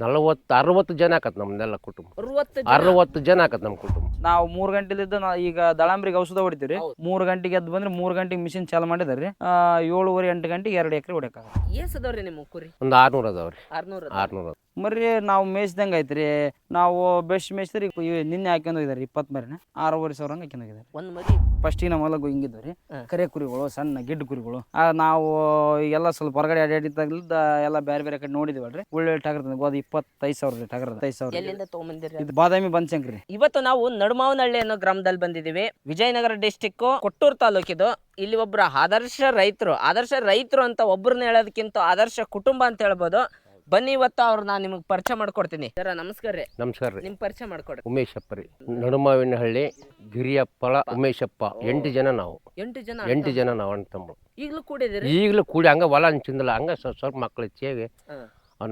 ನಲವತ್ತು ಅರವತ್ತು ಜನ ಆಕತ್ ನಮ್ದೆಲ್ಲ ಕುಟುಂಬ. ಅರವತ್ತು ಅರವತ್ತು ಜನ ಆಕತ್ ನಮ್ಮ ಕುಟುಂಬ. ನಾವು ಮೂರ್ ಗಂಟೆಲಿದ್ದ ನಾ ಈಗ ದಳಂಬ್ರಿಗೆ ಔಷಧ ಹೊಡಿತೀವಿ. ಮೂರ್ ಗಂಟೆಗೆ ಎದ್ದು ಬಂದ್ರೆ ಮೂರ್ ಗಂಟೆಗೆ ಮಿಷಿನ್ ಚಾಲು ಮಾಡಿದಾರೆ ಏಳುವರೆ ಎಂಟು ಗಂಟೆಗೆ ಎರಡು ಎಕರೆ ಹೊಡಿಯಕ್ಕಾಗ ಏಸ್ ಅದಾವ್ರಿ ನಿಮ್ಮ ಕುರಿ ಒಂದು ಆರ್ನೂರು ಅದಾವ್ರಿ. ಆರ್ನೂರ ಆರ್ನೂರು ಮರಿ ನಾವು ಮೇಯ್ಸ್ದಂಗೆ ಐತ್ರಿ ನಾವು ಬೆಸ್ಟ್ ಮೇಯ್ಸ್ರಿ ನಿನ್ನೆ ಹಾಕ್ಯಂದು ಹೋಗಿದಾರೆ ಇಪ್ಪತ್ತು ಮರಿನ ಆರೂವರೆ ಸಾವಿರ ಹಂಗೆ ಹಾಕ್ಯಂದು ಹೋಗಿದಾರೆ ಒಂದ್ ಮರಿ. ಫಸ್ಟಿಗೆ ನಮ್ಮ ಹೊಲಕ್ಕೆ ಹಿಂಗಿದ್ವು ರೀ ಕರೆ ಕುರಿಗಳು ಸಣ್ಣ ಗಿಡ್ಡ ಕುರಿಗಳು. ಆ, ನಾವು ಎಲ್ಲ ಸ್ವಲ್ಪ ಹೊರಗಡೆ ಅಡ್ಡಾಡಿದ್ದಾಗಲಿದ್ದ ಎಲ್ಲ ಬೇರೆ ಬೇರೆ ಕಡೆ ನೋಡಿದ್ವಿ ಒಳ್ಳೆ ಟಗರ್ ಅದು ಇಪ್ಪತ್ತೈದು ಸಾವಿರ ರೀ ಟಗರ್ ಐದು ಸಾವಿರ ಎಲ್ಲಿಂದ ತಗೊಂಬಂದಿರಿ? ಇದು ಬಾದಾಮಿ ಬನ್ಶಂಕ್ರಿ ಇವತ್ತು ನಾವು ನಡುಮಾವನಹಳ್ಳಿ ಅನ್ನೋ ಗ್ರಾಮದಲ್ಲಿ ಬಂದಿದ್ದೀವಿ. ವಿಜಯನಗರ ಡಿಸ್ಟಿಕ್ ಕೊಟ್ಟೂರು ತಾಲೂಕಿದು. ಇಲ್ಲಿ ಒಬ್ರು ಆದರ್ಶ ರೈತರು. ಆದರ್ಶ ರೈತರು ಅಂತ ಒಬ್ಬರನ್ನ ಹೇಳೋದಕ್ಕಿಂತ ಆದರ್ಶ ಕುಟುಂಬ ಅಂತ ಹೇಳ್ಬೋದು. ಬನ್ನಿ ಇವತ್ತು ನಾನು ನಿಮಗೆ ಪರಿಚಯ ಮಾಡ್ಕೊಡ್ತೀನಿ. ಸರ ನಮಸ್ಕಾರ ರೀ. ನಮಸ್ಕಾರ ರೀ. ನಿಮ್ ಪರಿಚಯ ಮಾಡ್ಕೊಡ್ರಿ. ಉಮೇಶಪ್ಪ ರೀ. ನಡುಮಾವಿನಹಳ್ಳಿ ಗಿರಿಯಪ್ಪಳ ಉಮೇಶಪ್ಪ. ಎಂಟು ಜನ ನಾವು. ಎಂಟು ಜನ ಎಂಟು ಜನ ನಾವು ಅಣ್ಣ ತಮ್ಮ ಈಗಲೂ ಕೂಡಿದಿರಿ ಈಗಲೂ ಕೂಡಿ ಹಂಗ ಹೊಲ ಹಂಚಿಂದಲ್ಲ ಹಂಗ ಸ್ವಲ್ಪ ಸ್ವಲ್ಪ ಮಕ್ಳು ಹೆಚ್ಚೇವಿ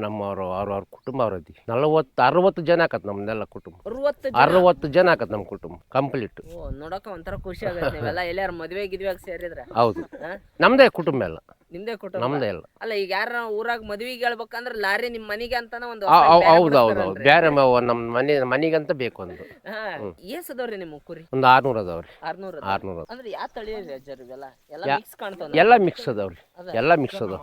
ನಮ್ಮವರು ಅವ್ರು ಅವ್ರ ಅವ್ರ ಅವ್ರ ಕುಟುಂಬ ಅವ್ರದ್ದು ನಲವತ್ತು ಅರವತ್ತು ಜನ ಆಕತ್ ನಮ್ದೆಲ್ಲ ಕುಟುಂಬ. ಅರವತ್ತು ಜನ? ಅರವತ್ತು ಜನ ಆಕತ್ ನಮ್ಮ ಕುಟುಂಬ ಕಂಪ್ಲೀಟ್. ಓ ನೋಡಕ ಒಂಥರ ಖುಷಿ ಆಗತ್ತೆ ನೀವೆಲ್ಲ. ಎಲ್ಲಾರ ಮದ್ವೆ ಗಿದ್ವೆಗ್ ಸೇರಿದ್ರೆ. ಹೌದು? ನಮ್ದೇ ಕುಟುಂಬ ಎಲ್ಲ. ನಿಮ್ದೇ ಕುಟುಂಬ ನಮ್ದೇ ಇಲ್ಲ. ಅಲ್ಲ ಈಗ ಯಾರ ಊರಾಗ ಮದ್ವಿಗೆ ಹೇಳ್ಬೇಕಂದ್ರ ಲಾರಿ ನಿಮ್ಮ ಮನೆಗೆ ಅಂತಾನ ಒಂದು ಹೌದು ಹೌದು ಹೌದು? ಬೇರೆ ಮ- ನಮ್ಮ ಮನೆ ಮನೆಗಂತ ಬೇಕು ಒಂದು. ಎಸ್ ಏಸ್ ಅದಾವ್ರಿ ನಿಮ್ಮ ಕುರಿ ಒಂದು ಆರ್ನೂರು ಅದಾವ್ರಿ. ಆರ್ನೂರ ಆರ್ನೂರು ಅದಾವ. ಅಂದ್ರೆ ಯಾವ ತಳಿ ಇವೆಲ್ಲ? ಎಲ್ಲ ಮಿಕ್ಸ್ ಕಾಣ್ತಾವ ಎಲ್ಲ ಮಿಕ್ಸ್ ಅದಾವ್ರಿ. ಅದ. ಎಲ್ಲ ಮಿಕ್ಸ್ ಅದಾವ.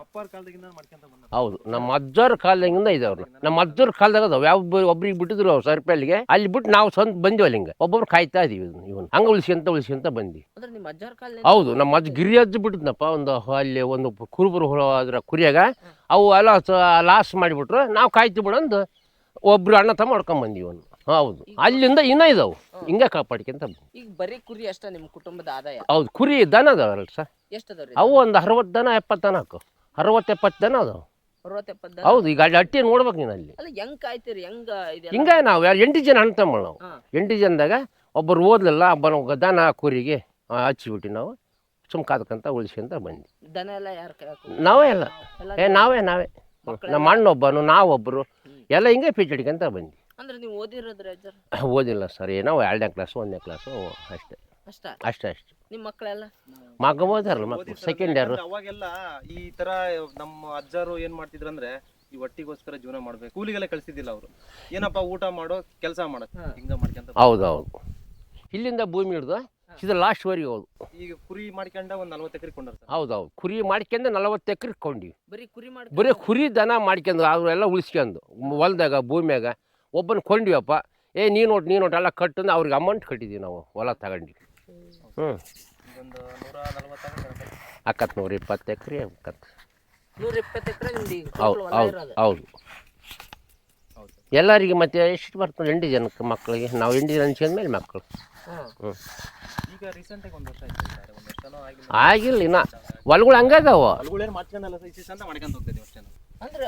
ಹೌದು. ನಮ್ಮ ಅಜ್ಜರ ಕಾಲದಿಂದ ಇದಾವ್ರಿ. ನಮ್ಮ ಅಜ್ಜರ ಕಾಲದಾಗ ಅದಾವ. ಯಾವ ಒಬ್ರಿಗೆ ಬಿಟ್ಟಿದ್ರು ಅವ್ರು ಸರ್ಪಲ್ಲಿಗೆ ಅಲ್ಲಿ ಬಿಟ್ಟು ನಾವು ಸ್ವಂತ ಬಂದಿವಲ್ಲ ಹಿಂಗೆ ಒಬ್ಬೊಬ್ರು ಕಾಯ್ತಾ ಇದೀವಿ ಇವನ್ ಹಂಗ ಉಳಿಸ್ಕೊಂತ ಉಳಿಸ್ಕೊಂತ ಬಂದಿ ಅಂದ್ರೆ ನಿಮ್ಮ ಅಜ್ಜರ ಕಾಲ ಹೌದು. ನಮ್ಮ ಅಜ್ಜ ಗಿರಿ ಅಜ್ಜ ಬಿಟ್ಟಿದ್ನಪ್ಪ. ಒಂದು ಅಲ್ಲಿ ಒಂದು ಕುರುಬರು ಹೋದ್ರ ಕುರಿಯಾಗ ಅವು ಎಲ್ಲ ಲಾಸ್ ಮಾಡಿಬಿಟ್ರು ನಾವು ಕಾಯ್ತು ಬಿಡಂದು ಒಬ್ರು ಅಣ್ಣ ತಮ್ಮ ಮಾಡ್ಕೊಂಡ್ ಅವನು. ಹೌದು. ಅಲ್ಲಿಂದ ಇನ್ನೂ ಇದಾವು. ಹಿಂಗೆ ಕಾಪಾಡ್ಕೊಂತ ಈಗ ಬರೀ ಕುರಿ ಅಷ್ಟ ನಿಮ್ಮ ಕುಟುಂಬದ ಆದಾಯ? ಹೌದು ಕುರಿ ದನ ಅದಾವಲ್ಲ ಸರ್. ಎಷ್ಟು ಅದಾವ್ರಿ ಅವು ಒಂದು ಅರವತ್ತು ದನ ಎಪ್ಪತ್ತು ದನ ಹಾಕು. ಅರವತ್ತು ಎಪ್ಪತ್ತು ದನ ಅದಾವ. ಹೌದು ಈಗ ಅಲ್ಲಿ ಹಟ್ಟಿ ನೋಡ್ಬೇಕು ನೀನು ಅಲ್ಲಿ. ಹೆಂಗ್ ನಾವು ಯಾರು ಎಂಟು ಜನ ಅಣ್ಣ ತಮ್ಮ ನಾವು. ಎಂಟು ಜನದಾಗ ಒಬ್ಬರು ಓದ್ಲಿಲ್ಲ ಒಬ್ಬನ ದನ ಕುರಿಗೆ ಹಚ್ಚಿಬಿಟ್ಟು ನಾವು. ಸುಮ್ ಕಾದ್ಕಂತ ಉಳಿಸ್ಕೊಂತ ಬಂದ್ವಿ. ದನ ಎಲ್ಲ ಯಾರ ಕೈ ನಾವೇ ಎಲ್ಲ ಎಲ್ಲ ಏ ನಾವೇ ನಾವೇ. ನಮ್ಮ ಅಣ್ಣೊಬ್ಬನು ನಾವೊಬ್ಬರು ಎಲ್ಲ ಹಿಂಗೆ ಪಿಚಡಿಕಂತ ಬಂದ್ವಿ. ಅಂದ್ರೆ ನೀವು ಓದಿರೋದ್ರಿ ಅಜ್ಜರ್ ಓದಿಲ್ಲ ಸರ್ ಏನೋ ಎರಡನೇ ಕ್ಲಾಸ್ ಒಂದನೇ ಕ್ಲಾಸು ಅಷ್ಟೇ. ಅಷ್ಟ? ಅಷ್ಟೇ ಅಷ್ಟೇ. ನಿಮ್ಮ ಮಕ್ಕಳೆಲ್ಲ ಮಗ ಓದಾರಲ್ಲ ಮಕ್ಕಳು ಸೆಕೆಂಡ್ ಇಯರ್ ಅವಾಗೆಲ್ಲ ಈ ತರ ನಮ್ಮ ಅಜ್ಜರು ಏನ್ ಮಾಡ್ತಿದ್ರು ಅಂದ್ರೆ ಈ ಹೊಟ್ಟಿಗೋಸ್ಕರ ಜೀವನ ಮಾಡ್ಬೇಕು. ಕೂಲಿಗೆಲ್ಲ ಕಳ್ಸಿದ್ದಿಲ್ಲ ಅವರು. ಏನಪ್ಪ ಊಟ ಮಾಡೋ ಕೆಲಸ ಮಾಡೋ ಹಿಂಗ ಮಾಡ್ಕೊಂತ ಹೌದು ಹೌದು ಇಲ್ಲಿಂದ ಭೂಮಿ ಹಿಡ್ದು ಇದು ಲಾಸ್ಟ್ವರೆಗೆ ಹೌದು. ಈಗ ಕುರಿ ಮಾಡ್ಕೊಂಡ ಒಂದ್ ನಲ್ವತ್ತು ಎಕರೆ ಕೊಂಡಾರ ಸರ್? ಹೌದು ಹೌದು ಕುರಿ ಮಾಡ್ಕೊಂಡು ನಲವತ್ತು ಎಕರೆ ಕೊಂಡಿವಿ ಬರೀ ಕುರಿ ಮಾಡಿ ಬರೀ ಕುರಿ ದನ ಮಾಡ್ಕೊಂಡು ಅವರೆಲ್ಲ ಉಳಿಸ್ಕೊಂಡು ಹೊಲ್ದಾಗ ಭೂಮಿಯಾಗ ಒಬ್ಬನ ಕೊಂಡಿವಪ್ಪ ಏ ನೀನು ಒಟ್ಟು ನೀನು ಒಟ್ಟು ಎಲ್ಲ ಕಟ್ಟಂದು ಅವ್ರಿಗೆ ಅಮೌಂಟ್ ಕಟ್ಟಿದ್ದೀವಿ ನಾವು ಹೊಲ ತಗೊಂಡು ಹ್ಞೂ ಒಂದು ನೂರ ನಲ್ವತ್ತಾಗ ಅಕ್ಕತ್ ನೂರ ಇಪ್ಪತ್ತು ಎಕರೆ ಅಕ್ಕತ್. ನೂರ ಇಪ್ಪತ್ತು ಎಕರೆ ನಿಮ್ದು ಈಗ ಹೌದು ಹೊಲ ಹೌದು ಇರೋದು. ಹೌದು. ಹೌದು. ಎಲ್ಲರಿಗೆ ಮತ್ತೆ ಎಷ್ಟು ಬರ್ತದೆ? ಎಂಟು ಜನಕ್ಕೆ ಮಕ್ಕಳಿಗೆ. ನಾವು ಎಂಟು ಜನ ಮೇಲೆ ಮಕ್ಕಳು. ಹಾ. ಹ್ಞೂ ಈಗ ರೀಸೆಂಟ್ ಆಗಿ ಒಂದ್ ವರ್ಷ ಆಯ್ತು ಸರ್ ಒಂದ್ ವರ್ಷನೂ ಆಗಿಲ್ಲ. ಆಗಿಲ್ಲ ಇನ್ನ. ಹೊಲ್ಗಳು ಹಂಗದಾವ ಅಲ್ಗಳೇನು ಮಾಡ್ಕೊಂಡಲ್ಲ ಸರ್ ಇಷ್ಟ ಅಂತ ಮಾಡ್ಕೊಂತ ಹೋಗ್ತಿದ್ವಿ ಅಷ್ಟೇ ಅಂದ್ರೆ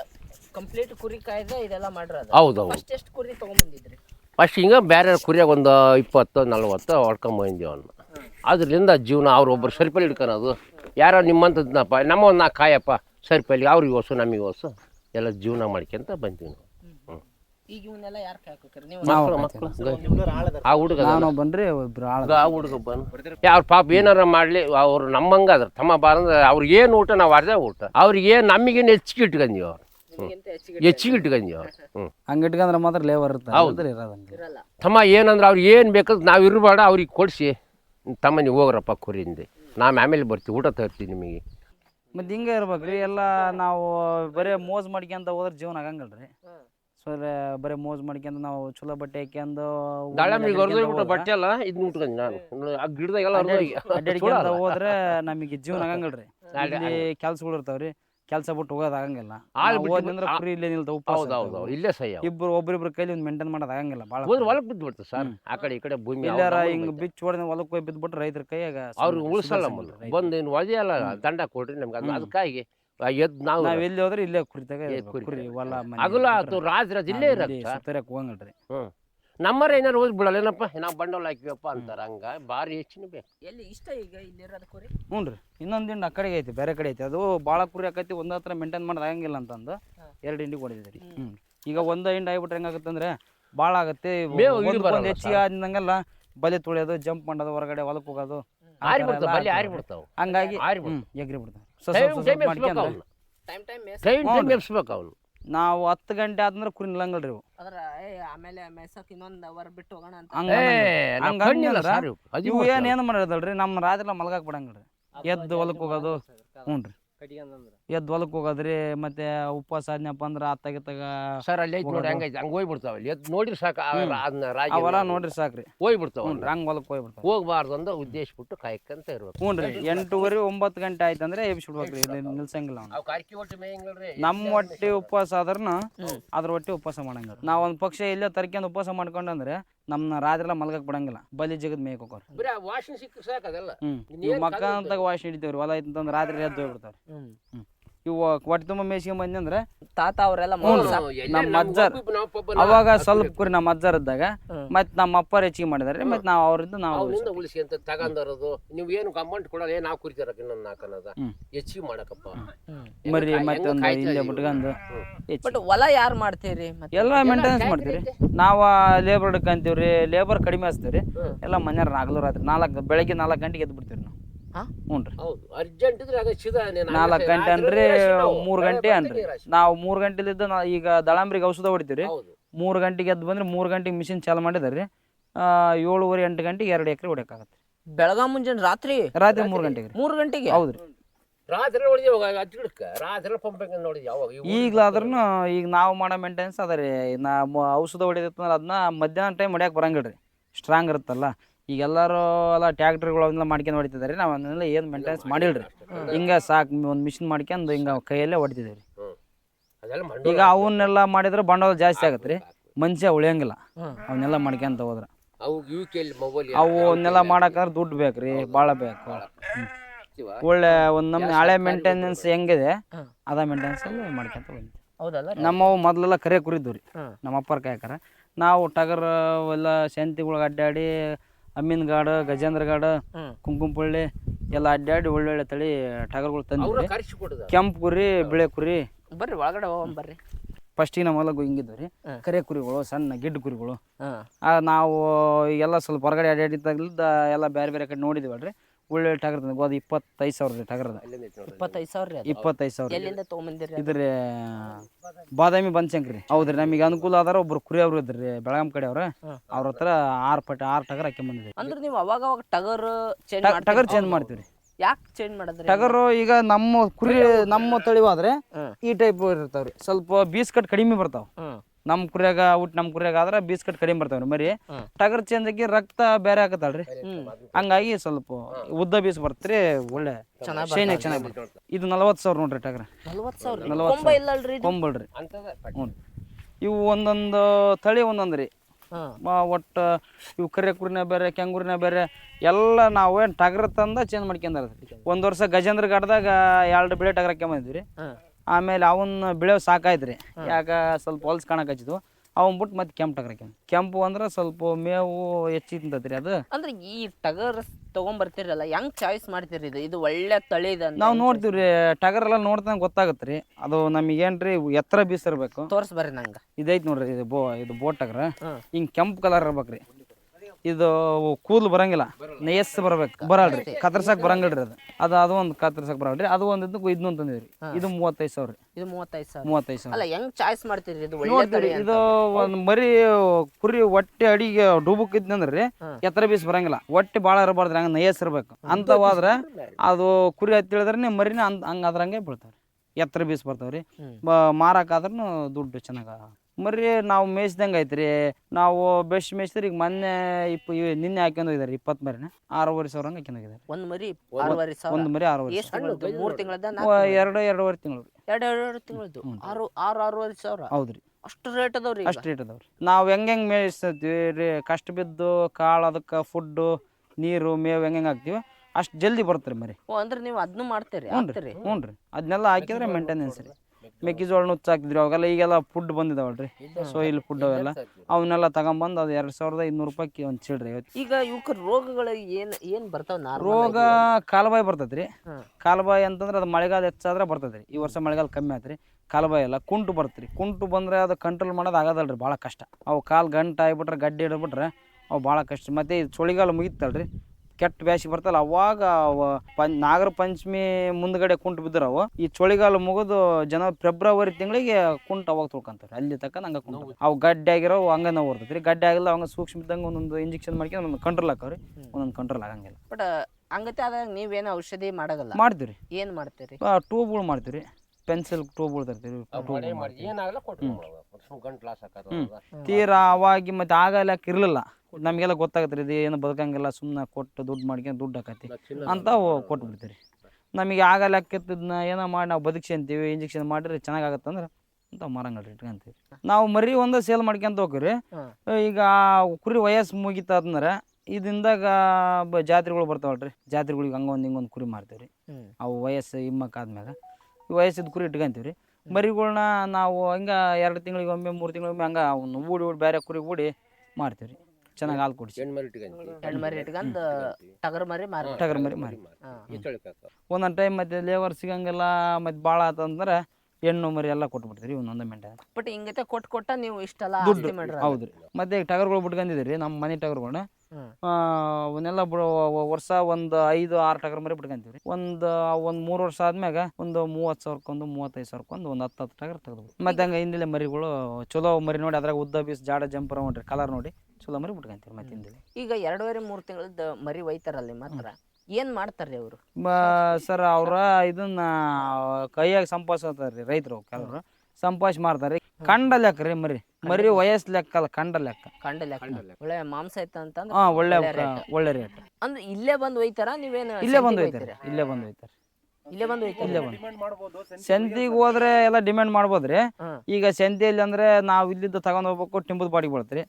ಕಂಪ್ಲೀಟ್ ಕುರಿ ಕಾಯ್ದೆ ಇದೆಲ್ಲ ಮಾಡಿರೋದು ಹೌದು ಹೌದು ಫಸ್ಟ್ ಎಷ್ಟು ಕುರಿ ತಗೊಂಡ್ಬಂದಿದ್ರಿ ಫಸ್ಟ್ ಹಿಂಗೆ ಬೇರೆ ಕುರಿಯಾಗ ಒಂದು ಇಪ್ಪತ್ತು ನಲ್ವತ್ತು ಹೊಡ್ಕೊಂಬಂದಿವಿ ಅವನ್ನ ಅದರಿಂದ ಜೀವನ ಅವ್ರೊಬ್ಬರು ಸರಿಪಲ್ಲಿ ಹಿಡ್ಕೊಳೋದು ಯಾರೋ ನಿಮ್ಮಂಥದ್ನಪ್ಪ ನಮ್ಮ ಒಂದು ನಾ ಕಾಯಪ್ಪ ಸರಿಪಲ್ಲಿ ಅವ್ರಿಗೆ ಹೊಸು ನಮಗೆ ಹೊಸು. ಎಲ್ಲ ಜೀವನ ಮಾಡ್ಕೊಂತ ಬಂದೀವಿ ನಾವು. ಈಗ ಇವನ್ನೆಲ್ಲ ಯಾರು ಕಾಯ್ಕೋಕ್ರಿ ನೀವು ನಾವು ಮಕ್ಕಳು ಮಕ್ಕಳು ಆ ಹುಡುಗ ನಾನು ಇಬ್ರು ಆಳ ಆ ಹುಡುಗ ಬಂದು. ಅವ್ರ ಪಾಪ ಏನಾರ ಮಾಡ್ಲಿ ಅವ್ರು ನಮ್ಮಂಗ ಅದ್ರ. ತಮ್ಮ ಬಾರಂದ್ರೆ ಅವ್ರಿಗೆ ಏನು ಊಟ ನಾವು ಅರ್ಧ ಊಟ. ಅವ್ರಿಗೆ ಏನು ನಮಗೇನು ಹೆಚ್ಚಿಗೆ ಇಟ್ಕೊಂಡೀವಿ ಅವ್ರು? ಹೆಚ್ಚಿಗೆ ಇಟ್ಕೊಂಡೀವಿ ಅವ್ರು. ಹ್ಞೂ ಹಂಗೆ ಇಟ್ಕಂದ್ರೆ ಮಾತ್ರ ಲೇಬರ್ ಇರ್ತಾರೆ. ಹೌದು. ಇರೋದಂಗೆ ಇರಲ್ಲ. ತಮ್ಮ ಏನಂದ್ರೆ ಅವ್ರಿಗೆ ಏನು ಬೇಕಾದ್ರೆ ನಾವು ಇರಬೇಡ ಅವ್ರಿಗೆ ಕೊಡಿಸಿ. ತಮ್ಮ ನೀವು ಹೋಗ್ರಪ್ಪ ಕುರಿಯಿಂದ. ನಾವು ಆಮೇಲೆ ಬರ್ತೀವಿ ಊಟ ತರ್ತೀವಿ ನಿಮಗೆ. ಮತ್ತೆ ಹಿಂಗೆ ಇರ್ಬೇಕ್ರಿ ಎಲ್ಲ ನಾವು ಬರೇ ಮೋಜ್ ಮಾಡ್ಕೊಂತ ಹೋದ್ರೆ ಜೀವನ ಆಗಂಗಲ್ರಿ. ಸೊ ಬರೀ ಮೋಜ್ ಮಾಡ್ಕೊಂಡು ನಾವು ಚಲೋ ಬಟ್ಟೆ ಹಾಕ್ಯಂದು ದಾಳಂಬ್ರಿಗೆ ಹೊರದೋಗ್ಬಿಟ್ಟು ಬಟ್ಟೆ ಅಲ್ಲ ಇದ್ ಉಟ್ಕೊಂಡು ನಾನು. ಆ ಗಿಡದಾಗೆಲ್ಲ ಅಡ್ಡಾಡ್ಕೊಂತ ಹೋದ್ರೆ ನಮಗೆ ಜೀವನ ಆಗಂಗಲ್ರಿ ಇಲ್ಲಿ ಕೆಲ್ಸಗಳು ಇರ್ತಾವ್ರಿ ಕೆಲಸ ಬಿಟ್ಟು ಹೋಗೋದು ಆಗಂಗಿಲ್ಲ. ಹೋದ್ನಂದ್ರೆ ಕುರಿ ಇಲ್ಲೇ ನಿಲ್ತಾವ ಹೌದು ಹೌದು ಇಲ್ಲೇ ಸಹಿ ಇಬ್ರು ಒಬ್ರಿಬ್ರು ಕೈಲಿ ಒಂದು ಮೇಂಟೈನ್ ಮಾಡೋದು ಆಗಂಗಿಲ್ಲ ಭಾಳ ಹೋದ್ರೆ ಹೊಲಕ್ಕೆ ಬಿದ್ದು ಬಿಡ್ತದೆ ಸರ್. ಆ ಕಡೆ ಈ ಕಡೆ ಭೂಮಿ ಇಲ್ಲಾರ ಹಿಂಗ್ ಬಿಚ್ಚ ಹೊಡೆದ ಹೊಲಕ್ಕೆ ಹೋಗಿ ಬಿದ್ದುಬಿಟ್ರೆ ರೈತರ ಕೈಯಾಗ ಅವ್ರಿಗೆ ಉಳಿಸಲ್ಲ ಬಂದು ಏನು ಅಲ್ಲ ದಂಡ ಕೊಡ್ರಿ ನಮ್ಗೆ. ಅದು ಅದಕ್ಕಾಗಿ ಎದ್ದು ನಾವು ನಾವ್ ಎಲ್ಲಿ ಹೋದ್ರೆ ಇಲ್ಲೇ ಕುರಿತಾಗ ಇರ್ಬೇಕು. ಕುರಿ ಕುರಿ ಹೊಲ ಮನೆ ಹಗಲು ಆತು ಇಲ್ಲೇ ಇರತ್ತೆ? ಸರ್ ಸುತ್ತರಕ್ಕೆ ಹೋಗಂಗಲ್ರಿ ಹ್ಞೂ ನಮ್ಮರ ಏನಾರು ಹೋಗಿ ಬಿಡಲ್ಲ ಏನಪ್ಪ? ನಾವು ಬಂಡವಾಳ ಹಾಕಿವಪ್ಪ ಅಂತಾರೆ ಹಂಗ ಭಾರಿ ಹೆಚ್ಚಿನ ಬೇಕು. ಎಲ್ಲಿ ಇಷ್ಟ ಈಗ ಇಲ್ಲಿರೋದು ಕುರಿ? ಹ್ಞೂ ರೀ ಇನ್ನೊಂದು ಹಿಂಡ್ ಆ ಕಡೆಗೆ ಐತಿ ಬೇರೆ ಕಡೆ ಐತಿ. ಅದು ಭಾಳ ಕುರಿ ಆಕೈತಿ ಒಂದ್ ಹತ್ರ ಮೇಂಟೈನ್ ಮಾಡೋದು ಆಗಂಗಿಲ್ಲ ಅಂತಂದು. ಎರಡು ಹಿಂಡಿ ಕೊಡಿದ್ರಿ ಹ್ಮ್. ಹ್ಞೂ ಈಗ ಒಂದು ಹಿಂಡಿ ಆಗ್ಬಿಟ್ರೆ ಹೆಂಗಾಗತ್ತಂದ್ರೆ ಭಾಳ ಆಗುತ್ತೆ ಮೇವು ಇಳಿ ಬರಲ್ಲ ಹೆಚ್ಚಿಗೆ ಆದಂಗೆಲ್ಲ ಬಲೆ ತುಳಿಯೋದು ಜಂಪ್ ಮಾಡೋದು ಹೊರಗಡೆ ಹೊಲಕ್ಕೆ ಹೋಗೋದು. ಆರಿ ಬಿಡ್ತಾವ ಬಲ್ಲಿ ಆರಿ. ಬಿಡ್ತಾವ ಹಂಗಾಗಿ ಆರಿ ಹ್ಞೂ ಬಿಡ್ತಾವ ಎಗ್ರಿ ಬಿಡ್ತಾವೆ ಟೈಮ್ ಎಬ್ಸ್ಬೇಕು ಅವ್ನು ನಾವು ಹತ್ತು ಗಂಟೆ ಆದಂದ್ರೆ ಕುರಿ ನಿಲ್ಲಂಗಲ್ರಿ ಇವು. ಅದ್ರ ಆಮೇಲೆ ಮೆಸಕ್ ಇನ್ನೊಂದು ಅವರ್ ಬಿಟ್ಟು ಹೋಗೋಣ ಅಂತ. ಹಂಗ ಇವು. ಏನು ಏನ್ ಮಾಡೋದಲ್ರಿ ನಮ್ಮ ರಾತ್ರಿ ಮಲ್ಗಾಕ್ ಬಿಡಂಗಿಲ್ರಿ. ಎದ್ದು ಹೊಲಕ್ ಹೋಗೋದು. ಹ್ಞೂ ರೀ ಎದ್ದು ಹೊಲಕ್ಕೆ ಹೋಗೋದ್ರಿ ಮತ್ತೆ ಉಪವಾಸ ಆದ್ನಪ್ಪ ಅಂದ್ರೆ ಆತಾಗಿತ್ತಾಗ ಸರ್ ಅಲ್ಲಿ ಐತಿ ನೋಡಿ. ಹಂಗೈತಿ ಹಂಗೆ ಹೋಗ್ಬಿಡ್ತಾವ ಅಲ್ಲಿ. ಎದ್ದು ನೋಡಿರಿ ಸಾಕು ಆ ಹ್ಮ್. ರಾ- ಅದನ್ನ ರಾಗಿ ಅವೆಲ್ಲ ನೋಡ್ರಿ ಸಾಕ್ರಿ. ಹೋಗ್ಬಿಡ್ತಾವ ಹ್ಞೂ ಹಂಗೆ ಹೊಲಕ್ಕೆ ಹೋಗ್ಬಿಡ್ತಾವ. ಹೋಗ್ಬಾರ್ದು ಅಂತ ಉದ್ದೇಶ ಬಿಟ್ಟು ಕಾಯ್ಕಂತ ಇರ್ಬೇಕು. ಹ್ಞೂ ರೀ ಎಂಟೂವರೆ ಒಂಬತ್ತು ಗಂಟೆ ಆಯ್ತಂದ್ರೆ ಎಬ್ಬಿಸ್ಬಿಡ್ಬೇಕ್ರಿ ಇಲ್ಲಿ ನಿಲ್ಸಂಗಿಲ್ಲ ಅವ್ನು. ನಮ್ಮ ಹೊಟ್ಟೆ ಉಪವಾಸ ಆದ್ರೂ ಅದ್ರ ಹೊಟ್ಟೆ ಉಪವಾಸ ಮಾಡಂಗಿಲ್ಲ. ನಾವ್ ಒಂದ್ ಪಕ್ಷ ಇಲ್ಲೇ ತರ್ಕೊಂಡ್ ಉಪವಾಸ ಮಾಡ್ಕೊಂಡಂದ್ರೆ ನಮ್ನ ರಾತ್ರಿ ಎಲ್ಲ ಮಲ್ಗಕ್ ಬಿಡಂಗಿಲ್ಲ. ಬಲಿ ಜಗದ್ ಮೇಕ್ ಹೋಗೋರು ಬರೀ ಆ ವಾಸನೆ ಸಿಕ್ಕ ಸಾಕು ಅದೆಲ್ಲ. ಹ್ಮ್. ಇನ್ನೇನ್ ಮಕ್ಕ ಅಂತ ವಾಶ್ ಹಿಡಿತೇವ್ರಿ ಹೊಲ ಐತಂತಂದ್ರೆ ರಾತ್ರಿ ಎದ್ದು ಹೋಗ್ಬಿಡ್ತಾವ್ರಿ ಹ್ಮ್. ಇವು ಹೊಟ್ಟೆ ತುಂಬ ಮೇಯಿಸ್ಕೊಂಡ್ ಅಂದ್ರೆ ತಾತ ಅವರೆಲ್ಲ ನಮ್ಮ ಅಜ್ಜಾರ್ ಅವಾಗ ಸ್ವಲ್ಪ ಕುರಿ ನಮ್ಮ ಅಜ್ಜರ್ ಇದ್ದಾಗ ಮತ್ತ್ ಮತ್ ನಮ್ಮ ಅಪ್ಪ ಹೆಚ್ಚಿಗೆ ಮಾಡಿದಾರೆ. ಮತ್ ನಾವು ಅವ್ರಿಂದ ನಾವು ಉಳಿಸಿ ಅಂತ ತಗೊಂಡರೋದು. ನೀವು ಏನು ಅಮೌಂಟ್ ಕೊಡಲ್ಲ ಏನ್ ನಾವು ಕುರಿತಾರ ನಾಲ್ಕನದ ಹೆಚ್ಚಿಗೆ ಮಾಡಕಪ್ಪ. ಮರಿ ಮತ್ತೆ ಒಂದು. ಬಿಟ್ಕೊಂಡು ಬಟ್ ಹೊಲ ಯಾರು ಮಾಡ್ತೀರಿ ಎಲ್ಲ ಮೇಂಟೆನೆನ್ಸ್ ಮಾಡ್ತೀರಿ ನಾವು ಲೇಬರ್ ಹಿಡ್ಕಂತೀವಿ ಲೇಬರ್ ಕಡಿಮೆ ಹಚ್ತೀವ್ರಿ. ಎಲ್ಲ ಮನೆಯವ್ರು ನಾಲ್ಕು ರಾತ್ರಿ ನಾಲ್ಕು ಬೆಳಗ್ಗೆ ನಾಲ್ಕು ಗಂಟೆಗೆ ಎದ್ದು ಬಿಡ್ತೀವಿ ನಾವು? ಹ್ಞೂ ರೀ. ಹೌದು. ಅರ್ಜೆಂಟ್ ಇದ್ರೆ ಅದೇ ಸಿದ ನಾಲ್ಕು ಗಂಟೆ ಅಂದ್ರೆ ಮೂರ್ ಗಂಟೆ ಅನ್ರಿ ನಾವು ಮೂರ್ ಗಂಟೆಲಿದ್ದ ನಾ ಈಗ ದಳಂಬ್ರಿಗೆ ಔಷಧ ಹೊಡಿತೀವಿ ರೀ ಹೌದು. ಮೂರು ಗಂಟೆಗೆ ಎದ್ದು ಬಂದ್ರೆ ಮೂರ್ ಗಂಟೆಗೆ ಮಿಷಿನ್ ಚಾಲು ಮಾಡಿದಾರೆ ರೀ ಏಳುವರೆ ಎಂಟು ಗಂಟೆಗೆ ಎರಡು ಎಕರೆ ಹೊಡ್ಯಾಕಾಗತ್ತೆ ಬೆಳಗಾಂ ಮುಂಜಾನೆ ರಾತ್ರಿ? ರಾತ್ರಿ ಮೂರ್ ಗಂಟೆಗೆ ರೀ. ಮೂರ್ ಗಂಟೆಗೆ? ಹೌದ್ರಿ ರಾತ್ರಿ ನೋಡಿದ್ವಿ ಅವಾಗ ಹಚ್ಚಿಡ್ಕ ರಾತ್ರಿ ಪಂಪ್ ನೋಡಿದ್ವಿ ಅವಾಗ? ಇವು ಈಗಲಾದ್ರೂ ಈಗ ನಾವು ಮಾಡೋ ಮೇಂಟೆನೆನ್ಸ್ ಅದ ರೀ. ನಾ ಮ- ಔಷಧ ಹೊಡಿತಂದ್ರೆ ಅದನ್ನ ಮಧ್ಯಾಹ್ನ ಟೈಮ್ ಹೊಡಿಯಕ್ ಬರಂಗಿಲ್ಲ ರೀ ಸ್ಟ್ರಾಂಗ್ ಇರುತ್ತಲ್ಲ. ಈಗ ಎಲ್ಲರೂ ಎಲ್ಲ ಟ್ಯಾಕ್ಟ್ರಿಗಳು ಅವನ್ನೆಲ್ಲ ಮಾಡ್ಕೊಂಡು ಹೊಡಿತಿದ್ದಾರೆ ನಾವು ಅದನ್ನೆಲ್ಲ ಏನು ಮೇಂಟೆನೆನ್ಸ್ ಮಾಡಿಲ್ರಿ. ಹಿಂಗೆ ಸಾಕು ಒಂದು ಮಿಷಿನ್ ಮಾಡ್ಕೊಂಡು ಹಿಂಗೆ ಕೈಯಲ್ಲೇ ಹೊಡಿತಿದ್ದೀವಿ. ಈಗ ಅವನ್ನೆಲ್ಲ ಮಾಡಿದ್ರೆ ಬಂಡವಾಳ ಜಾಸ್ತಿ ಆಗತ್ತೆ ರೀ ಮನುಷ್ಯ ಉಳಿಯಂಗಿಲ್ಲ. ಅವನ್ನೆಲ್ಲ ಮಾಡ್ಕೊಂತ ಹೋದ್ರೆ. ಅವು ಅವನ್ನೆಲ್ಲ ಮಾಡಕ್ಕಂದ್ರೆ ದುಡ್ಡು ಬೇಕು ರೀ ಭಾಳ ಬೇಕು. ಒಳ್ಳೆ ಒಂದು ನಮ್ಮ ಹಳೆ ಮೇಂಟೆನೆನ್ಸ್ ಹೆಂಗಿದೆ. ಅದ ಮೇಂಟೆನೆನ್ಸ್ ಅಲ್ಲಿ ಮಾಡ್ಕೊಂತ ಬಂದ್ವಿ ಹೌದಲ್ಲ ನಮ್ಮವು ಮೊದಲೆಲ್ಲ ಕರೆ ಕುರಿದ್ವು ರೀ. ನಮ್ಮ ಅಪ್ಪರ ಕಾಯಕರ. ನಾವು ಟಗರ್ ಎಲ್ಲ ಶಾಂತಿಗಳಿಗೆ ಅಡ್ಡಾಡಿ ಅಮ್ಮಿನಗಾಡು ಗಜೇಂದ್ರ ಗಾಡ ಕುಂಕುಮಪಳ್ಳಿ ಎಲ್ಲ ಅಡ್ಡಾಡಿ ಒಳ್ಳೊಳ್ಳೆ ತಳಿ ಟಗರ್ಗಳು ಗಳು ತಂದಿವಿ ಕರ್ಸಿ ಕೊಡುದ? ಕೆಂಪು ಕುರಿ ಬಿಳೆ ಕುರಿ ಬರ್ರಿ ಒಳಗಡೆ ಹೋಗೋಣ ಬರ್ರಿ. ಫಸ್ಟಿಗೆ ನಮ್ಮ ಹೊಲಗು ಹಿಂಗಿದ್ವು ರೀ. ಕರೆ ಕುರಿಗಳು ಸಣ್ಣ ಗಿಡ್ಡ ಕುರಿಗಳು. ಆ, ನಾವು ಎಲ್ಲ ಸ್ವಲ್ಪ ಹೊರಗಡೆ ಅಡ್ಡಾಡಿದ್ದಾಗಲಿದ್ದ ಎಲ್ಲ ಬೇರೆ ಬೇರೆ ಕಡೆ ನೋಡಿದಿವಲ್ರಿ. ಒಳ್ಳೆ ಟಗರ್ ತಂದ್ವಿ ಅದು ಇಪ್ಪತ್ತೈದು ಸಾವಿರ ರೀ ಟಗರ್ದ. ಇಪ್ಪತ್ತೈದು ಸಾವಿರ ರೀ ಅದು. ಇಪ್ಪತ್ತೈದು ಸಾವಿರ. ಎಲ್ಲಿಂದ ತೊಗೊಂಬಂದಿರಿ ಇದ್ರಿ ಬಾದಾಮಿ ಬನ್ಶಂಕ್ರಿ ಹೌದ್ರಿ ನಮಗೆ ಅನುಕೂಲ ಆದಾರ ಒಬ್ರು ಕುರಿ ಅವ್ರು ಇದ್ರಿ ಬೆಳಗಾಂ ಕಡೆ ಅವ್ರ ಹ್ಮ್. ಅವ್ರ ಹತ್ರ ಆರು ಪಟ್ಟ ಆರು ಟಗರ್ ಹಾಕಿ ಬಂದಿದೆ. ಅಂದ್ರೆ ನೀವು ಅವಾಗ ಅವಾಗ ಟಗರ್ ಚೇಂಜ್ ಟಗರ್ ಚೇಂಜ್ ಮಾಡ್ತೀವಿ ರೀ ಯಾಕೆ ಚೇಂಜ್ ಮಾಡಿದ್ರಿ? ಟಗರು ಈಗ ನಮ್ಮ ಕುರಿ ನಮ್ಮ ತಳಿವಾದ್ರೆ ಹ್ಮ್. ಈ ಟೈಪ್ ಇರ್ತಾವ್ರಿ. ಸ್ವಲ್ಪ ಬೀಸ್ ಕಟ್ ಕಡಿಮೆ ಬರ್ತಾವ. ಹ್ಮ್. ನಮ್ಮ ಕುರಿಯಾಗ ಊಟ ನಮ್ಮ ಕುರಿಯಾಗ ಆದ್ರೆ ಬೀಸ್ ಕಟ್ ಕಡಿಮೆ ಬರ್ತಾವ್ರಿ ಮರಿ. ಟಗರ್ ಚೇಂಜ್ ಆಗಿ ರಕ್ತ ಬೇರೆ ಆಗತ್ತಲ್ರಿ ಹಂಗಾಗಿ ಸ್ವಲ್ಪ ಉದ್ದ ಬೀಸ್ ಬರ್ತ್ರಿ ಒಳ್ಳೆ ಚೆನ್ನಾಗ್ ಚೆನ್ನಾಗಿ ಬರ್ತದೆ. ಇದು ನಲವತ್ತು ಸಾವಿರ ನೋಡ್ರಿ ಟಗರ್. ಕೊಂಬಲ್ರಿ. ಸಾವಿರ ಹ್ಞೂ. ಇವು ಒಂದೊಂದು ತಳಿ ಒಂದೊಂದು ರೀ. ಒಟ್ಟು ಇವು ಕರೆ ಕುರಿನ ಬೇರೆ ಕೆಂಗುರಿನ ಬೇರೆ ಎಲ್ಲ ನಾವೇನ್ ಟಗರ ತಂದ ಚೇಂಜ್ ಮಾಡ್ಕೊಂಡ್ರಿ ಒಂದು ವರ್ಷ ಗಜೇಂದ್ರ ಗಾಡ್ದಾಗ ಎರಡು ಬೆಳೆ ಟಗರ್ ಹಾಕ್ಕೊಂಬಂದಿದ್ವಿ ರೀ. ಆಮೇಲೆ ಅವನ್ನ ಬೆಳೆಯೋ ಸಾಕಾಯ್ತು ರೀ ಯಾಕ ಸ್ವಲ್ಪ ಹೊಲ್ಸ್ ಕಾಣಕಚ್ಚಿದ್ವು ಅವನ್ ಬಿಟ್ಟು ಮತ್ತೆ ಕೆಂಪು ಟಗರ್ ಕೆಂಪು ಅಂದ್ರೆ ಸ್ವಲ್ಪ ಮೇವು ಹೆಚ್ಚಿ ಅದು. ಅಂದ್ರೆ ಈ ಟಗರ್ ತಗೊಂಬರ್ತೀರಲ್ಲ ಹೆಂಗ್ ಚಾಯ್ಸ್ ಮಾಡ್ತೀರಿ ಇದು? ಇದು ಒಳ್ಳೆ ತಳಿ ಇದೆ ನಾವು ನೋಡ್ತೀವಿ ರೀ ಟಗರ್ ಎಲ್ಲ ನೋಡ್ತಾನೆ ಗೊತ್ತಾಗತ್ತೆ ರೀ ಅದು ನಮಗೇನ್ರಿ ಎತ್ತರ ಬೀಸಿರ್ಬೇಕು. ತೋರ್ಸ್ ಬರ್ರಿ ನಂಗ. ಇದೈತ್ ನೋಡ್ರಿ ಇದು ಬೋ ಇದು ಬೋಟ್ ಟಗರ. ಹಿಂಗ್ ಕೆಂಪು ಕಲರ್ ಇರ್ಬೇಕ್ರಿ. ಇದು ಕೂದಲು ಬರಂಗಿಲ್ಲ. ನೇಸ್ ಬರಬೇಕು. ಬರಲ್ರಿ. ಕತ್ತರ್ಸಕ್ ಬರಂಗಿಲ್ರಿ ಅದು. ಅದು ಅದು ಒಂದು ಕತ್ತರ್ಸಕ್ ಬರಲ್ರಿ. ಅದು ಒಂದ್ ಇದ್ದು ಇದ್ನು ತಂದಿವ್ರಿ ಇದು ಮೂವತ್ತೈದು ಸಾವಿರ. ರೀ ಇದು ಮೂವತ್ತೈದು ಸಾವಿರ. ಮೂವತ್ತೈದು ಸಾವಿರ. ಅಲ್ಲ ಹೆಂಗ್ ಚಾಯ್ಸ್ ಮಾಡ್ತೀರಿ ಇದು ಒಳ್ಳೆ ನೋಡ್ತೀರಿ ತಳಿ ಅಂತ? ಇದು ಒಂದು ಮರಿ ಕುರಿ ಹೊಟ್ಟೆ ಅಡಿಗೆ ಡುಬುಕ್ ಇದ್ನಂದ್ರಿ. ಎತ್ತರ ಬೀಸ್ ಬರಂಗಿಲ್ಲ. ಹೊಟ್ಟೆ ಭಾಳ ಇರಬಾರ್ದ್ರಿ ಹಂಗ ನಯಸ್ ಇರ್ಬೇಕು. ಅಂತವಾದ್ರೆ ಅದು ಕುರಿ ಹತ್ತಿಳಿದ್ರೆ ಮರಿನ ಹಂಗ ಹಂಗ ಅದ್ರಂಗೆ ಬೀಳ್ತಾವ್ರಿ. ಎತ್ತರ ಬೀಸ್ ಬರ್ತಾವ್ರಿ. ಹ್ಮ್. ಮಾರಾಕಾದ್ರೂ ದುಡ್ಡು ಚೆನ್ನಾಗ ಮರಿ ನಾವು ಮೇಯ್ಸ್ದಂಗೆ ಐತ್ರಿ ನಾವು ಬೆಸ್ಟ್ ಮೇಯ್ಸ್ತೀರಿ ಈಗ ಮೊನ್ನೆ ಇಪ್ಪ ಇವ್ ನಿನ್ನೆ ಹಾಕ್ಯಂಡ್ ಹೋಗಿದಾರೆ ಇಪ್ಪತ್ತು ಮರಿನ ಆರೂವರೆ ಸಾವಿರ ಹಂಗೆ ಹಾಕ್ಯಂಡ್ ಹೋಗಿದಾರೆ ಒಂದ್ ಮರಿ ಆರೂವರೆ ಸಾವಿರ. ಒಂದು ಮರಿ ಆರೂವರೆ ಎಷ್ಟು ಮೂರ್ ತಿಂಗಳದ ಸಾವಿರ. ಎರಡು ಎರಡೂವರೆ ತಿಂಗಳು ಎರಡು ಎರಡು ಎರಡು ತಿಂಗಳದ್ದು ಆರು ಆರು ಆರೂವರೆ ಸಾವಿರ? ಹೌದ್ರಿ. ಅಷ್ಟು ರೇಟ್ ಅದಾವ್ರಿ ಈಗ. ಅಷ್ಟು ರೇಟ್ ಅದಾವ್ರಿ. ನಾವು ಹೆಂಗೆ ಹೆಂಗೆ ಮೇಯಿಸ್ತೀವಿ ರೀ ಕಷ್ಟ ಬಿದ್ದು ಕಾಳು ಅದಕ್ಕೆ ಫುಡ್ಡು ನೀರು ಮೇವು ಹೆಂಗೆ ಹೆಂಗೆ ಹಾಕ್ತೀವಿ ಅಷ್ಟು ಜಲ್ದಿ ಬರುತ್ತೆ ಮರಿ ಓ ಅಂದ್ರೆ ನೀವು ಅದನ್ನು ಮಾಡ್ತೀರಿ ಹ್ಞೂ ಹಾಕ್ತೀರಿ? ರೀ ಹ್ಞೂ ರೀ. ಅದನ್ನೆಲ್ಲ ಹಾಕಿದ್ರೆ ಮೇಂಟೆನೆನ್ಸ್ ರೀ. ಮೆಕ್ಕೆಜೋಳ ನುಚ್ಚು ಹಾಕಿದ್ರಿ ಅವಾಗೆಲ್ಲ ಈಗೆಲ್ಲ ಫುಡ್ ಬಂದಿದಾವಲ್ರಿ. ಸೋಯಿಲ್ ಫುಡ್ ಅವೆಲ್ಲ ಅವನ್ನೆಲ್ಲ ತಗೊಂಬಂದು ಅದು ಎರಡು ಸಾವಿರದ ಇನ್ನೂರು ರೂಪಾಯಿ ಒಂದು ಚೀಲ್ರಿ ಈಗ ಇವಕ್ಕೆ ರೋಗಗಳು ಏನು ಏನು ಬರ್ತಾವ ರೋಗ ಕಾಲುಬಾಯಿ ಬರ್ತೈತ್ರಿ. ಕಾಲುಬಾಯಿ ಅಂತಂದ್ರೆ ಅದು ಮಳೆಗಾಲ ಹೆಚ್ಚಾದ್ರೆ ಬರ್ತೈತ್ರಿ ಈ ವರ್ಷ ಮಳೆಗಾಲ ಕಮ್ಮಿ ಆತ್ರಿ. ಕಾಲುಬಾಯಿ ಎಲ್ಲ ಕುಂಟು ಬರ್ತ್ರಿ ಕುಂಟು ಬಂದರೆ ಅದು ಕಂಟ್ರೋಲ್ ಮಾಡೋದು ಆಗೋದಲ್ರಿ ಭಾಳ ಕಷ್ಟ. ಅವು ಕಾಲು ಗಂಟು ಆಗಿಬಿಟ್ರೆ ಗಡ್ಡೆ ಹಿಡಿದ್ಬಿಟ್ರೆ ಅವು ಭಾಳ ಕಷ್ಟ. ಮತ್ತು ಚಳಿಗಾಲ ಮುಗಿತಲ್ಲ ರೀ ಕೆಟ್ಟ ಬ್ಯಾಸಿ ಬರ್ತಲ್ಲ ಅವಾಗ ಅವ ಪಂ ನಾಗರ ಪಂಚಮಿ ಮುಂದ್ಗಡೆ ಕುಂಟು ಬಿದ್ದರವು ಈ ಚಳಿಗಾಲ ಮುಗಿದು ಜನ ಫೆಬ್ರವರಿ ತಿಂಗಳಿಗೆ ಕುಂಟು ಅವಾಗ ತೊಳ್ಕೊಂತಾರೆ. ಅಲ್ಲಿ ತಕ್ಕ ನಂಗೆ ಕುಂಟ ಅವು ಗಡ್ಡೆ ಆಗಿರೋ ಹಂಗೆ ನಾವು ಓರ್ತೈತಿ ರೀ ಗಡ್ಡೆ ಆಗಿಲ್ಲ ಅವಂಗ ಸೂಕ್ಷ್ಮ ಇದ್ದಂಗೆ ಒಂದೊಂದು ಇಂಜೆಕ್ಷನ್ ಮಾಡ್ಕೊಂಡು ಒಂದೊಂದು ಕಂಟ್ರೋಲ್ ಹಾಕವ್ರಿ. ಒಂದೊಂದು ಕಂಟ್ರೋಲ್ ಆಗಂಗಿಲ್ಲ. ಬಟ್ ಹಂಗತೆ ಆದಾಗ ನೀವೇನು ಔಷಧಿ ಮಾಡಗಲ್ಲ? ಮಾಡ್ತೀವಿ ಏನು ಏನ್ ಮಾಡ್ತೀರಿ ಟ್ಯೂಬ್ಗಳು ಮಾಡ್ತೀವಿ ರೀ ಪೆನ್ಸಿಲ್ ಟ್ಯೂಬ್ಗಳು ತರ್ತೀವಿ ಟ್ಯೂಬ್ ಏನಾಗಲ್ಲ ಕೊಟ್ಟು ಗಂಟು ಲಾಸ್ ಹಾಕೋದು ತೀರಾ ಅವಾಗಿ ಮತ್ತೆ ಆಗಲ್ಲ ಇರಲಿಲ್ಲ. ನಮಗೆಲ್ಲ ಗೊತ್ತಾಗತ್ತೆ ರೀ ಇದು ಏನು ಬದುಕಂಗಿಲ್ಲ ಸುಮ್ಮನೆ ಕೊಟ್ಟು ದುಡ್ಡು ಮಾಡ್ಕೊಂಡು ದುಡ್ಡು ಹಾಕತಿ ಅಂತ ಕೊಟ್ಬಿಡ್ತೀವಿ ನಮಗೆ ಆಗಲ್ಲ ಇದನ್ನ ಏನೋ ಮಾಡಿ ನಾವು ಬದುಕ್ಸಿ ಅಂತೀವಿ ಇಂಜೆಕ್ಷನ್ ಮಾಡಿರಿ ಚೆನ್ನಾಗಾಗತ್ತಂದ್ರೆ ಅಂತ ಮರಂಗಲ್ರಿ ಇಟ್ಕೊಂತೀವಿ. ನಾವು ಮರಿ ಒಂದೇ ಸೇಲ್ ಮಾಡ್ಕೊಂತ ಹೋಗ್ರಿ. ಈಗ ಕುರಿ ವಯಸ್ಸು ಮುಗಿತಂದ್ರೆ ಇದಿಂದಾಗ ಜಾತ್ರೆಗಳು ಬರ್ತಾವಲ್ರಿ. ಜಾತ್ರೆಗಳಿಗೆ ಹಂಗೊಂದು ಹಿಂಗೊಂದು ಕುರಿ ಮಾಡ್ತೀವಿ ರೀ. ಹ್ಮ್. ಅವು ವಯಸ್ಸು ಹಿಮ್ಮಕ್ಕಾದ್ಮೇಲೆ ವಯಸ್ಸಿದ ಕುರಿ ಇಟ್ಕೊಂತೀವಿ ರೀ. ಮರಿಗಳ್ನ ನಾವು ಹಂಗೆ ಎರಡು ತಿಂಗಳಿಗೊಮ್ಮೆ ಮೂರು ತಿಂಗಳಿಗೊಮ್ಮೆ ಹಂಗೆ ಅವನ್ನ ಊಡಿ ಊಡಿ ಬೇರೆ ಕುರಿ ಊಡಿ ಮಾಡ್ತೀವಿ ರೀ. ಚೆನ್ನಾಗಿ ಹಾಲು ಕೊಡಿಸಿ. ಹೆಣ್ಣು ಮರಿ ಇಟ್ಕೊಂತೀವಿ. ಹೆಣ್ಣು ಮರಿ ಇಟ್ಕೊಂಡ್ ಟಗರ್ ಮರಿ ಮಾರಿ ಟಗರ್ ಮರಿ ಮಾರಿ. ಒಂದೊಂದು ಟೈಮ್ ಮತ್ತೆ ಲೇವರ್ ಸಿಗಂಗಿಲ್ಲ ಮತ್ತೆ ಭಾಳ ಆತಂದ್ರೆ ಹೆಣ್ಣು ಮರಿ ಎಲ್ಲ ಕೊಟ್ಬಿಡ್ತೀರಿ ಒಂದೊಂದು ಮೆಂಟೆ ಬಟ್ ಹಿಂಗತೆ ಕೊಟ್ಟು ಕೊಟ್ಟ ನೀವು ಇಷ್ಟೆಲ್ಲ ದುಡ್ಡು. ಆಸ್ತಿ ಮಾಡ್ರ ಹೌದು ರೀ ಮತ್ತೆ ಟಗರ್ಗಳು ಬಿಟ್ಕೊಂಡಿದ್ದೀರಿ ನಮ್ಮ ಮನೆ ಟಗರ್ಗಳನ್ನ ಹ್ಮ್. ಅವನ್ನೆಲ್ಲ ವರ್ಷ ಒಂದು ಐದು ಆರು ಟಗರ್ ಮರಿ ಬಿಟ್ಕೊಂತೀವಿ ರೀ ಒಂದು ಒಂದು ಮೂರು ವರ್ಷ ಆದ್ಮ್ಯಾಗ ಒಂದು ಮೂವತ್ತು ಸಾವಿರಕ್ಕೊಂದು ಮೂವತ್ತೈದು ಸಾವಿರಕ್ಕೊಂದು ಒಂದು ಹತ್ತು ಹತ್ತು ಟಗರ್ ತೆಗೆದು ಮತ್ತೆ ಹಂಗೆ ಹಿಂದಿಲೆ ಮರಿಗಳು ಚಲೋ ಮರಿ ನೋಡಿ ಅದ್ರಾಗ ಉದ್ದ ಬೀಸ್ ಜಾಡ ಜಂಪರ್ ನೋಡ್ರಿ ಕಲರ್ ನೋಡಿ ಚಲೋ ಮರಿ ಬಿಟ್ಕೊಂತೀವಿ ಮತ್ತೆ ಹಿಂದಿಲೆ. ಈಗ ಎರಡೂವರೆ ಮೂರ್ ತಿಂಗಳದ ಮರಿ ಒಯ್ತಾರಲ್ಲ ಮಾತ್ರ ಹತ್ರ ಏನ್ ಮಾಡ್ತಾರ್ರಿ ಅವರು? ಸರ್ ಅವ್ರ ಇದನ್ನ ಕೈಯಾಗ ಸಂಪಾದಿಸ್ತಾರೆ ರೀ ರೈತರು ಕೆಲವರು ಸಂಪಾದಿಸಿ ಮಾಡ್ತಾರೆ ಕಂಡ ಲೆಕ್ಕ ರೀ ಮರಿ. ಮರಿ ವಯಸ್ ಲೆಕ್ಕ ಅಲ್ಲ ಕಂಡ ಲೆಕ್ಕ. ಕಂಡ ಲೆಕ್ಕ. ಒಳ್ಳೆ ಮಾಂಸ ಇತ್ತ ಅಂತಂದ್ರೆ ಹಾ ಒಳ್ಳೆ ಒಳ್ಳೆ. ರೇಟ್. ಅಂದ್ರೆ ಇಲ್ಲೇ ಬಂದು ಒಯ್ತಾರ ನೀವೇನು ಇಲ್ಲೇ ಬಂದು ಒಯ್ತಾರೆ? ಇಲ್ಲೇ ಬಂದು ಒಯ್ತಾರೆ ಇಲ್ಲೇ ಬಂದು ಇಲ್ಲೇ ಬಂದು. ಸಂತಿಗೆ ಹೋದ್ರೆ ಎಲ್ಲ ಡಿಮ್ಯಾಂಡ್ ಮಾಡ್ಬೋದ್ರಿ. ಈಗ ಸಂತಿಯಲ್ಲಿ ಅಂದ್ರೆ ನಾವು ಇಲ್ಲಿಂದ ತಗೊಂಡ್ ಹೋಗ್ಬೇಕು ಟಿಂಬದ ಬಾಡಿಗೆ ಬೀಳ್ತೀರಿ.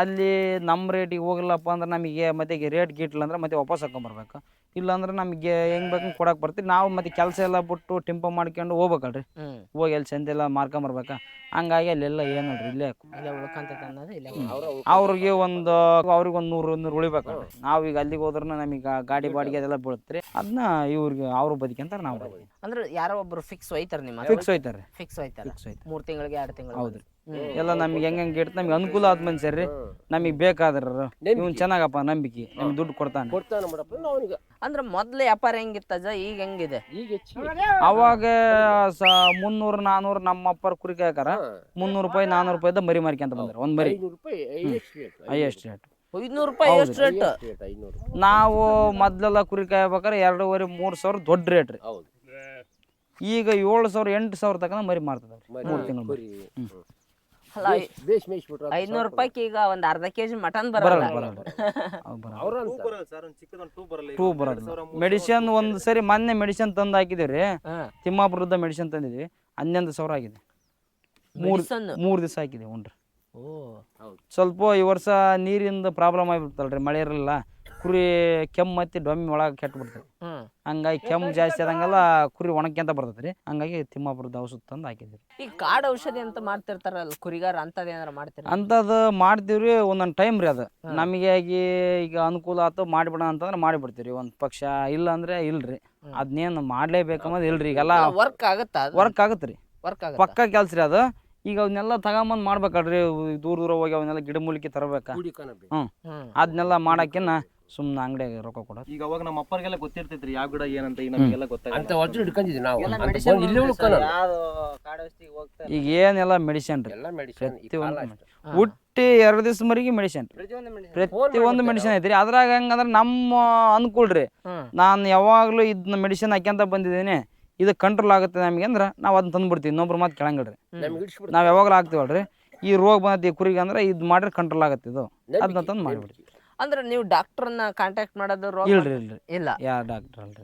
ಅಲ್ಲಿ ನಮ್ಮ ರೇಟಿಗೆ ಹೋಗಿಲ್ಲಪ್ಪ ಅಂದ್ರೆ ನಮಗೆ ಮತ್ತೆ ರೇಟ್ ಗಿಟ್ಲ ಅಂದ್ರೆ ಮತ್ತೆ ವಾಪಸ್ ಹಾಕೊಂಬರ್ಬೇಕು ಇಲ್ಲಾಂದ್ರೆ ನಮಗೆ ಹೆಂಗ್ ಬೇಕು ಕೊಡಕ್ ಬರ್ತೀವಿ. ನಾವು ಮತ್ತೆ ಕೆಲಸ ಎಲ್ಲ ಬಿಟ್ಟು ಟೆಂಪೋ ಮಾಡ್ಕೊಂಡು ಹೋಗ್ಬೇಕಲ್ರಿ. ಹ್ಮ್. ಹೋಗಿ ಅಲ್ಲಿ ಸಂತೆ ಎಲ್ಲ ಮಾರ್ಕೊಂಬರ್ಬೇಕಾ ಹಂಗಾಗಿ ಅಲ್ಲೆಲ್ಲ ಏನಲ್ರಿ ಇಲ್ಲೇ ಇಲ್ಲೇ ಉಳ್ಕಂತೈತೆ ಅನ್ನೋದು ಇಲ್ಲೇ ಅವ್ರಿಗೆ ಒಂದು ಅವ್ರಿಗೆ ಒಂದು ನೂರು ನೂರು ಉಳಿಬೇಕಲ್ರಿ. ನಾವು ಈಗ ಅಲ್ಲಿಗೆ ಹೋದ್ರೆ ನಮಗೆ ಗಾಡಿ ಬಾಡಿಗೆ ಅದೆಲ್ಲ ಬೀಳುತ್ತೆ ಅದನ್ನ ಇವ್ರಿಗೆ ಅವ್ರು ಬದುಕಂತಾರೆ ನಾವು ಬದುಕಿ ಅಂದ್ರೆ ಯಾರೋ ಒಬ್ರು ಫಿಕ್ಸ್ ಹೋಯ್ತಾರ ನಿಮ್ಮ ಫಿಕ್ಸ್ ಹೋಯ್ತಾರೆ ಫಿಕ್ಸ್ ಹೋಯ್ತಾರ. ಫಿಕ್ಸ್ ಹೋಯ್ತಾರೆ ಮೂರ್ ತಿಂಗಳಿಗೆ ಎರಡು ತಿಂಗಳು ಹೌದ್ರಿ. ಎಲ್ಲ ನಮ್ಗೆ ಹೆಂಗ್ ಹೆಂಗ್ ಇಟ್ಟು ನಮ್ಗೆ ಅನುಕೂಲ ಆದ ರೀ ನಮಗೆ ಬೇಕಾದ್ರ ಇವ್ನು ಚೆನ್ನಾಗಪ್ಪ ನಂಬಿಕೆ. ನಮ್ಗೆ ದುಡ್ಡು ಕೊಡ್ತಾನೆ. ಕೊಡ್ತಾನೆ ಅವನಿಗೆ. ಅಂದ್ರೆ ಮೊದ್ಲು ವ್ಯಾಪಾರ ಹೆಂಗಿತ್ತಜ ಈಗ ಹೆಂಗಿದೆ? ಈಗ ಅವಾಗ ಸ ಮುನ್ನೂರು ನಾನೂರು ನಮ್ಮ ಅಪ್ಪರ ಕುರಿ ಹಾಕಾರ ಮುನ್ನೂರು ರೂಪಾಯಿ ನಾನೂರು ರೂಪಾಯಿದ ಮರಿ ಮಾರ್ಕೊಂತ ಬಂದ್ರೆ ಒಂದ್ ಮರಿ. ಐಎಸ್ಟ್ ಹೈಯೆಸ್ಟ್ ರೇಟ್ ಐದ್ನೂರು ರೂಪಾಯಿ ಎಷ್ಟು ರೇಟ್ ನಾವು ಮೊದ್ಲೆಲ್ಲ ಕುರಿ ಕಾಯ್ಬೇಕಾರೆ ಎರಡೂವರೆ ಮೂರು ಸಾವಿರ ದೊಡ್ಡ ರೇಟ್ ರೀ. ಹೌದು. ಈಗ ಏಳು ಸಾವಿರ ಎಂಟು ಸಾವಿರ ತನಕ ಮರಿ ಮಾರ್ತದ ಮೂರು ತಿಂಗಳು ಅಲ್ಲ ರೂಪಾಯಿ ಮೇಯಿಸ್ಬಿಟ್ರೆ ಐದ್ನೂರು ರೂಪಾಯಿಗೆ ಈಗ ಒಂದ್ ಅರ್ಧ ಕೆಜಿ ಮಟನ್ ಬರಲ್ಲ. ಬರಲ್ಲ ಅವ್ರ ಟೂ ಬರೋದಿಲ್ಲ ಮೆಡಿಸಿನ್ ಒಂದ್ ಸರಿ ಮೊನ್ನೆ ಮೆಡಿಸಿನ್ ತಂದು ಹಾಕಿದ್ದೀವಿ ಹಾ. ತಿಮ್ಮಾಪುರದ ಮೆಡಿಸಿನ್ ತಂದಿದ್ವಿ. ಹನ್ನೊಂದು ಸಾವಿರ ಆಗಿದೆ. ಮೂರ್ Medicine? ಮೂರು ದಿವಸ ಹಾಕಿದೆ ಹುನ್ರಿ ಓ ಸ್ವಲ್ಪ ಈ ವರ್ಷ ನೀರಿಂದ ಪ್ರಾಬ್ಲಮ್ ಆಗಿಬಿಡ್ತಲ್ರಿ ಮಳೆ ಇರಲಿಲ್ಲ ಕುರಿ ಕೆಮ್ಮು ಮತ್ತೆ ಡೊಮ್ಮಿ ಒಳಗೆ ಕೆಟ್ಟು ಬಿಡ್ತದೆ. ಹ್ಮ್. ಹಂಗಾಗಿ ಕೆಮ್ಮು ಜಾಸ್ತಿ ಆದಂಗೆಲ್ಲ ಕುರಿ ಒಣಕ್ಯಂತ ಬರ್ತೈತೆ ರೀ ಹಂಗಾಗಿ ತಿಮ್ಮಾಪುರದ ಔಷಧ ತಂದು ಹಾಕಿದ್ವಿ ಈ ಕಾಡ್ ಔಷಧಿ ಅಂತ ಮಾಡ್ತಿರ್ತಾರಲ್ಲ ಕುರಿಗಾರ ಅಂತದ್ ಏನಾರ ಮಾಡ್ತೀರ? ಅಂಥದ್ದು ಮಾಡ್ತೀವಿ ರೀ ಒಂದೊಂದು ಟೈಮ್ ರೀ ಅದು ನಮಗೆ ಆಗಿ ಈಗ ಅನುಕೂಲ ಆಯ್ತು ಮಾಡಿಬಿಡೋಣ ಅಂತಂದ್ರೆ ಮಾಡಿಬಿಡ್ತೀವಿ ರೀ ಒಂದು ಪಕ್ಷ ಇಲ್ಲ ಅಂದ್ರೆ ಇಲ್ರಿ. ಅದನ್ನೇನು ಮಾಡಲೇಬೇಕನ್ನೋದು ಇಲ್ರಿ ಈಗೆಲ್ಲ. ವರ್ಕ್ ಆಗತ್ತಾ ವರ್ಕ್ ಆಗುತ್ತೆ ರೀ ವರ್ಕ್ ಆಗತ್ತ? ಪಕ್ಕ ಕೆಲ್ಸ ರೀ ಅದು. ಈಗ ಅವನ್ನೆಲ್ಲ ತಗೊಂಬಂದು ಮಾಡ್ಬೇಕಲ್ರಿ. ದೂರ ದೂರ ಹೋಗಿ ಅವನ್ನೆಲ್ಲ ಗಿಡ ಮೂಲಿಕೆ ತರಬೇಕಾ. ಹ್ಞೂ ಹ್ಮ್. ಅದನ್ನೆಲ್ಲ ಮಾಡಕ್ಕಿನ್ನ ಸುಮ್ಮನೆ ಅಂಗಡಿಯಾಗ ರೊಕ್ಕ ಕೊಡ ಈಗ ಅವಾಗ ನಮ್ಮ ಅಪ್ಪರಿಗೆಲ್ಲ ಗೊತ್ತಿರ್ತೈತ್ರಿ ಯಾವ ಗಿಡ ಏನಂತ ಈಗ ನಮಗೆಲ್ಲ ಅಂತ ಗೊತ್ತಾಗಲ್ಲ. ವಜ್ರ ಹಿಡ್ಕೊಂಡಿದ್ವಿ ನಾವು. ಎಲ್ಲ ಅಂತ medicine ಬಂದು ಇಲ್ಲೇ ಉಳ್ಕೊಳ್ಳೋಣ ಈಗ ಏನೆಲ್ಲ ಮೆಡಿಸಿನ್ ರೀ? ಎಲ್ಲ ಮೆಡಿಸಿನ್ ಪ್ರತಿಯೊಂದು ಹುಟ್ಟಿ ಎರಡು ದಿವಸ ಮರಿಗೆ ಮೆಡಿಸಿನ್ ಒಂದು ಮೆಡಿಸಿನ್ ಐತ್ರಿ. ಅದ್ರಾಗ ಹೆಂಗಂದ್ರೆ ನಮ್ಮ ಅನುಕೂಲ ರೀ. ನಾನು ಯಾವಾಗಲೂ ಇದನ್ನ ಮೆಡಿಸಿನ್ ಹಾಕ್ಯಂತ ಬಂದಿದ್ದೀನಿ. ಇದು ಕಂಟ್ರೋಲ್ ಆಗುತ್ತೆ ನಮಗೆ ಅಂದ್ರೆ ನಾವು ಅದನ್ನ ತಂದ್ಬಿಡ್ತೀವಿ ಇನ್ನೊಬ್ರು ಮಾತು ಕೆಳಂಗಿಡ್ರಿ ನಮ್ಗೆ ಯಾವಾಗ್ಲೂ ನಾವು ಯಾವಾಗಲೂ ಹಾಕ್ತೀವಲ್ರಿ. ಈ ರೋಗ ಬಂದಿ ಕುರಿಗೆ ಅಂದ್ರೆ ಇದು ಮಾಡ್ರೆ ಕಂಟ್ರೋಲ್ ಆಗುತ್ತೆ ಇದು. ಅದನ್ನ ತಂದು ಮಾಡಿಬಿಡ್ತೀವಿ. ಅಂದ್ರೆ ನೀವು ಡಾಕ್ಟರ್ನ ಕಾಂಟ್ಯಾಕ್ಟ್ ಮಾಡೋದು ರೋಗ ಇಲ್ರಿ ಇಲ್ರಿ. ಇಲ್ಲ. ಯಾ ಡಾಕ್ಟರ್ ಅಲ್ರಿ.